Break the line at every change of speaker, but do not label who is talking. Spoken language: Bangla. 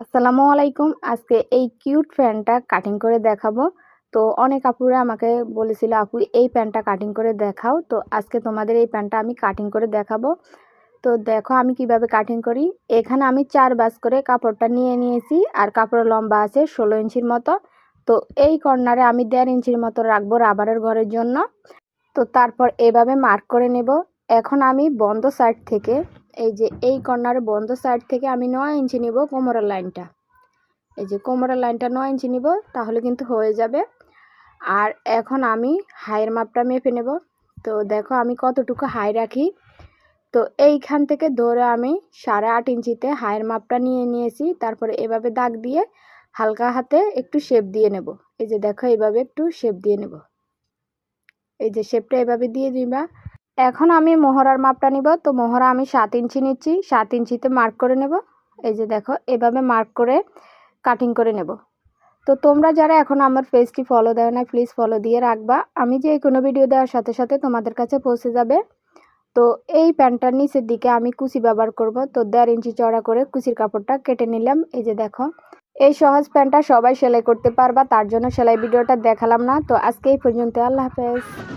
আসসালামু আলাইকুম। আজকে এই কিউট প্যান্টটা কাটিং করে দেখাবো। তো অনেক আপুরা আমাকে বলেছিল, আপু, এই প্যান্টটা কাটিং করে দেখাও। তো আজকে তোমাদের এই প্যান্টটা আমি কাটিং করে দেখাবো। তো দেখো আমি কীভাবে কাটিং করি। এখানে আমি চার বাস করে কাপড়টা নিয়ে নিয়েছি আর কাপড়ের লম্বা আছে ষোলো ইঞ্চির মতো। তো এই কর্নারে আমি দেড় ইঞ্চির মতো রাখব রাবারের ঘরের জন্য। তো তারপর এভাবে মার্ক করে নেব। এখন আমি বন্ধ সাইড থেকে এই যে এই কর্নারে বন্ধ সাইড থেকে আমি নয় ইঞ্চি নিব কোমরের লাইনটা। এই যে কোমরের লাইনটা নয় ইঞ্চি নিব, তাহলে কিন্তু হয়ে যাবে। আর এখন আমি হাইয়ের মাপটা মেপে নেব। তো দেখো আমি কতটুকু হাই রাখি। তো এইখান থেকে ধরে আমি সাড়ে আট ইঞ্চিতে হাইয়ের মাপটা নিয়ে নিয়েছি। তারপরে এভাবে দাগ দিয়ে হালকা হাতে একটু শেপ দিয়ে নেব। এই যে দেখো এইভাবে একটু শেপ দিয়ে নেব। এই যে শেপটা এভাবে দিয়ে দিবা। এখন আমি মোহরার মাপটা নিব। তো মোহরা আমি সাত ইঞ্চি নিচ্ছি। সাত ইঞ্চিতে মার্ক করে নেব। এই যে দেখো, এভাবে মার্ক করে কাটিং করে নেব। তো তোমরা যারা এখন আমার পেজটি ফলো দেয় না প্লিজ ফলো দিয়ে রাখবা। আমি যে কোনো ভিডিও দেওয়ার সাথে সাথে তোমাদের কাছে পৌঁছে যাবে। তো এই প্যান্টটার নিচের দিকে আমি কুচি ব্যবহার করব। তো দেড় ইঞ্চি চড়া করে কুচির কাপড়টা কেটে নিলাম। এই যে দেখো, এই সহজ প্যান্টটা সবাই সেলাই করতে পারবা, তার জন্য সেলাই ভিডিওটা দেখালাম না। তো আজকে এই পর্যন্ত আল্লাহ হাফেজ।